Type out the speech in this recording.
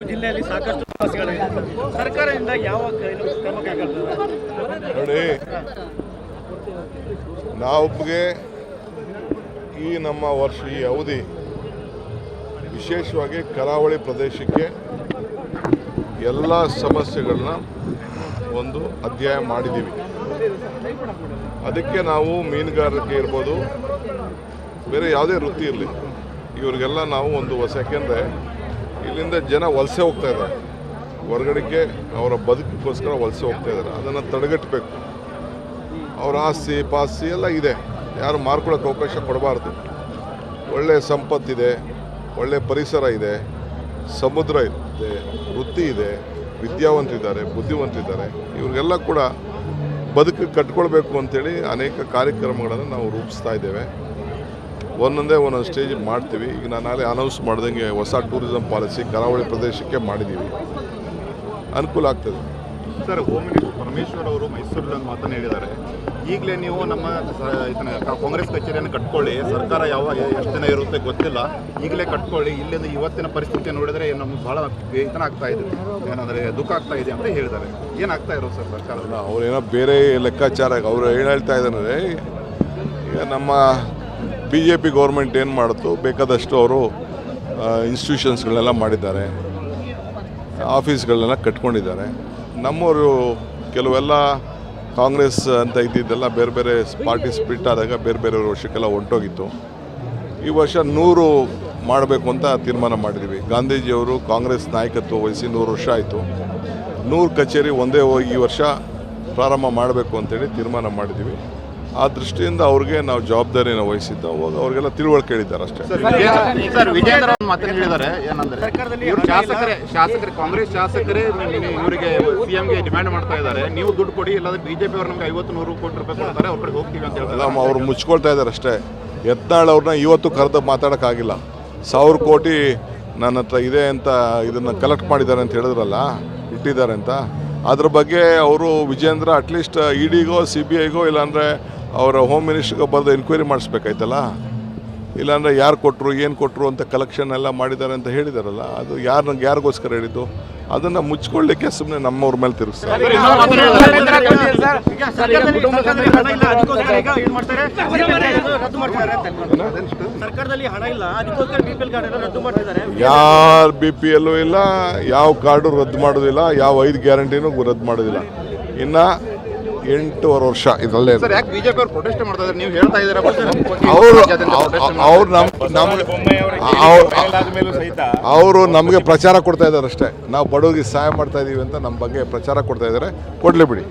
ಜಿಲ್ಲೆಯಲ್ಲಿ ಸಾಕಷ್ಟು ಸರ್ಕಾರದಿಂದ ಯಾವ ಕ್ರಮ ಈ ನಮ್ಮ ವರ್ಷ ಈ ಅವಧಿ ವಿಶೇಷವಾಗಿ ಕರಾವಳಿ ಪ್ರದೇಶಕ್ಕೆ ಎಲ್ಲ ಸಮಸ್ಯೆಗಳನ್ನ ಒಂದು ಅಧ್ಯಯನ ಮಾಡಿದ್ದೀವಿ. ಅದಕ್ಕೆ ನಾವು ಮೀನುಗಾರಿಕೆ ಇರ್ಬೋದು, ಬೇರೆ ಯಾವುದೇ ವೃತ್ತಿ ಇರಲಿ, ಇವರಿಗೆಲ್ಲ ನಾವು ಒಂದು ಹೊಸ ಯಾಕೆಂದರೆ ಇಲ್ಲಿಂದ ಜನ ವಲಸೆ ಹೋಗ್ತಾ ಇದ್ದಾರೆ. ಹೊರಗಡೆಗೆ ಅವರ ಬದುಕಿಗೋಸ್ಕರ ವಲಸೆ ಹೋಗ್ತಾ ಇದ್ದಾರೆ. ಅದನ್ನು ತಡೆಗಟ್ಟಬೇಕು. ಅವ್ರ ಆಸ್ತಿ, ಪಾಸ್ತಿ ಎಲ್ಲ ಇದೆ. ಯಾರು ಮಾರ್ಕೊಳ್ಳೋಕೆ ಅವಕಾಶ ಕೊಡಬಾರ್ದು. ಒಳ್ಳೆಯ ಸಂಪತ್ತಿದೆ ಒಳ್ಳೆಯ ಪರಿಸರ ಇದೆ, ಸಮುದ್ರ ಇದೆ, ವೃತ್ತಿ ಇದೆ ವಿದ್ಯಾವಂತಿದ್ದಾರೆ ಬುದ್ಧಿವಂತಿದ್ದಾರೆ ಇವ್ರಿಗೆಲ್ಲ ಕೂಡ ಬದುಕು ಕಟ್ಕೊಳ್ಬೇಕು ಅಂಥೇಳಿ ಅನೇಕ ಕಾರ್ಯಕ್ರಮಗಳನ್ನು ನಾವು ರೂಪಿಸ್ತಾ ಇದ್ದೇವೆ. ಒಂದೊಂದೇ ಒಂದೊಂದು ಸ್ಟೇಜ್ ಮಾಡ್ತೀವಿ. ಈಗ ನಾನು ನಾಳೆ ಅನೌನ್ಸ್ ಮಾಡ್ದಂಗೆ ಹೊಸ ಟೂರಿಸಂ ಪಾಲಿಸಿ ಕರಾವಳಿ ಪ್ರದೇಶಕ್ಕೆ ಮಾಡಿದ್ದೀವಿ ಅನುಕೂಲ ಆಗ್ತದೆ. ಸರ್ ಹೋಮ್ ಮಿನಿಸ್ಟರ್ ಪರಮೇಶ್ವರ್ ಅವರು ಮೈಸೂರಲ್ಲಿ ಒಂದು ಮಾತನ್ನು ಹೇಳಿದ್ದಾರೆ ಈಗಲೇ ನೀವು ನಮ್ಮ ಕಾಂಗ್ರೆಸ್ ಕಚೇರಿಯನ್ನು ಕಟ್ಕೊಳ್ಳಿ. ಸರ್ಕಾರ ಯಾವ ಎಷ್ಟು ದಿನ ಇರುತ್ತೆ ಗೊತ್ತಿಲ್ಲ. ಈಗಲೇ ಕಟ್ಕೊಳ್ಳಿ. ಇಲ್ಲಿಂದ ಇವತ್ತಿನ ಪರಿಸ್ಥಿತಿ ನೋಡಿದರೆ ನಮ್ಗೆ ಭಾಳ ವೇತನ ಆಗ್ತಾ ಇದೆ. ಏನಂದರೆ ದುಃಖ ಆಗ್ತಾ ಇದೆ ಅಂತ ಹೇಳಿದ್ದಾರೆ. ಏನಾಗ್ತಾ ಇರೋದು ಸರ್ ಸರ್ಕಾರ ಅವ್ರೇನೋ ಬೇರೆ ಲೆಕ್ಕಾಚಾರ ಅವ್ರು ಏನು ಹೇಳ್ತಾ ಇದ್ದಾರೆ ಈಗ ನಮ್ಮ ಬಿ ಜೆ ಪಿ ಗೌರ್ಮೆಂಟ್ ಏನು ಮಾಡಿತು ಬೇಕಾದಷ್ಟು ಅವರು ಇನ್ಸ್ಟಿಟ್ಯೂಷನ್ಸ್ಗಳನ್ನೆಲ್ಲ ಮಾಡಿದ್ದಾರೆ ಆಫೀಸ್ಗಳನ್ನೆಲ್ಲ ಕಟ್ಕೊಂಡಿದ್ದಾರೆ. ನಮ್ಮವರು ಕೆಲವೆಲ್ಲ ಕಾಂಗ್ರೆಸ್ ಅಂತ ಇದ್ದಿದ್ದೆಲ್ಲ ಬೇರೆ ಬೇರೆ ಪಾರ್ಟಿ ಸ್ಪ್ಲಿಟ್ ಆದಾಗ ಬೇರೆ ಬೇರೆ ವರ್ಷಕ್ಕೆಲ್ಲ ಹೊಂಟೋಗಿತ್ತು. ಈ ವರ್ಷ ನೂರು ಮಾಡಬೇಕು ಅಂತ ತೀರ್ಮಾನ ಮಾಡಿದ್ವಿ ಗಾಂಧೀಜಿಯವರು ಕಾಂಗ್ರೆಸ್ ನಾಯಕತ್ವ ವಹಿಸಿ ನೂರು ವರ್ಷ ಆಯಿತು. ನೂರು ಕಚೇರಿ ಒಂದೇ ಹೋಗಿ ಈ ವರ್ಷ ಪ್ರಾರಂಭ ಮಾಡಬೇಕು ಅಂತೇಳಿ ತೀರ್ಮಾನ ಮಾಡಿದ್ದೀವಿ. ಆ ದೃಷ್ಟಿಯಿಂದ ಅವ್ರಿಗೆ ನಾವು ಜವಾಬ್ದಾರಿಯನ್ನು ವಹಿಸಿದ್ದು ಅವಾಗ ಅವ್ರಿಗೆಲ್ಲ ತಿಳುವಳಿಕೆ ಹೇಳಿದ್ದಾರೆ ಅಷ್ಟೇ. ಸರ್ ವಿಜೇಂದ್ರ ಮಾತನ್ನು ಹೇಳಿದ್ದಾರೆ ಏನಂದ್ರೆ ಶಾಸಕರೇ ಶಾಸಕರೇ ಕಾಂಗ್ರೆಸ್ ಶಾಸಕರೇ ಇವರಿಗೆ ಸಿಎಂಗೆ ಡಿಮ್ಯಾಂಡ್ ಮಾಡ್ತಾ ಇದ್ದಾರೆ. ನೀವು ದುಡ್ಡು ಕೊಡಿ ಇಲ್ಲಾಂದ್ರೆ ಬಿಜೆಪಿ ಅವರು ನಮ್ಗೆ ಐವತ್ತು ನೂರು ಕೋಟಿ ರೂಪಾಯಿ ಕೊಡ್ತಾರೆ ಅವ್ರ ಕಡೆ ಹೋಗ್ತೀವಿ ಅಂತ ಹೇಳ್ತಾರೆ. ಅವ್ರು ಮುಚ್ಕೊಳ್ತಾ ಇದ್ದಾರೆ ಅಷ್ಟೇ. ಯತ್ನಾಳ್ ಅವ್ರನ್ನ ಇವತ್ತು ಕರೆದು ಮಾತಾಡೋಕ್ಕಾಗಿಲ್ಲ. ಸಾವಿರ ಕೋಟಿ ನನ್ನ ಹತ್ರ ಇದೆ ಅಂತ ಇದನ್ನು ಕಲೆಕ್ಟ್ ಮಾಡಿದ್ದಾರೆ ಅಂತ ಹೇಳಿದ್ರಲ್ಲ ಇಟ್ಟಿದ್ದಾರೆ ಅಂತ. ಅದ್ರ ಬಗ್ಗೆ ಅವರು ವಿಜೇಂದ್ರ ಅಟ್ಲೀಸ್ಟ್ ಇಡಿಗೋ ಸಿ ಬಿ ಐಗೋ ಇಲ್ಲಾಂದರೆ ಅವರ ಹೋಮ್ ಮಿನಿಸ್ಟ್ರಿಗೆ ಬರೆದು ಎನ್ಕ್ವೈರಿ ಮಾಡಿಸ್ಬೇಕಾಯ್ತಲ್ಲ? ಇಲ್ಲಾಂದರೆ ಯಾರು ಕೊಟ್ಟರು ಏನು ಕೊಟ್ಟರು ಅಂತ ಕಲೆಕ್ಷನ್ ಎಲ್ಲ ಮಾಡಿದ್ದಾರೆ ಅಂತ ಹೇಳಿದಾರಲ್ಲ ಅದು ಯಾರು ಯಾರಿಗೋಸ್ಕರ ಹೇಳಿದ್ದು? ಅದನ್ನು ಮುಚ್ಕೊಳ್ಳಿಕ್ಕೆ ಸುಮ್ಮನೆ ನಮ್ಮವ್ರ ಮೇಲೆ ತಿರುಗಿಸ್ತಾರೆ. ಸರ್, ಇನ್ನೊಂದು ಮಾತನ್ನು ಹೇಳಿದ್ದಾರೆ. ಈಗ ಸರ್ಕಾರದಲ್ಲಿ ಸರ್ಕಾರದಲ್ಲಿ ಹಣ ಇಲ್ಲ ಅದಕ್ಕೋಸ್ಕರ ಈಗ ಏನ್ ಮಾಡ್ತಾರೆ. ರದ್ದು ಮಾಡ್ತಾರೆ. ಅಂತ ಸರ್ಕಾರದಲ್ಲಿ ಹಣ ಇಲ್ಲ ಅದಕ್ಕೋಸ್ಕರ ಬಿ ಪಿ ಎಲ್ ರದ್ದು ಮಾಡ್ತಿದ್ದಾರೆ ಯಾರ ಬಿ ಪಿ ಎಲ್ಲೂ ಇಲ್ಲ ಯಾವ ಕಾರ್ಡು ರದ್ದು ಮಾಡೋದಿಲ್ಲ ಯಾವ ಐದು ಗ್ಯಾರಂಟಿನೂ ರದ್ದು ಮಾಡೋದಿಲ್ಲ. ಇನ್ನು ಎಂಟೂವರೆ ವರ್ಷ ಇದರಲ್ಲೇ ಸರ್ ಯಾಕೆ ಬಿಜೆಪಿ ಅವರು ಪ್ರೊಟೆಸ್ಟ್ ಮಾಡ್ತಾ ಇದ್ದಾರೆ? ನೀವು ಹೇಳ್ತಾ ಇದ್ದೀರಾ ಅವರು ಅವ್ರು ನಮ್ ನಮ್ಗೆ ಅವರು ನಮಗೆ ಪ್ರಚಾರ ಕೊಡ್ತಾ ಇದ್ದಾರೆ ಅಷ್ಟೇ. ನಾವು ಬಡವರಿಗೆ ಸಹಾಯ ಮಾಡ್ತಾ ಇದ್ದೀವಿ ಅಂತ ನಮ್ಮ ಬಗ್ಗೆ ಪ್ರಚಾರ ಕೊಡ್ತಾ ಇದ್ದಾರೆ. ಕೊಡ್ಲಿ ಬಿಡಿ.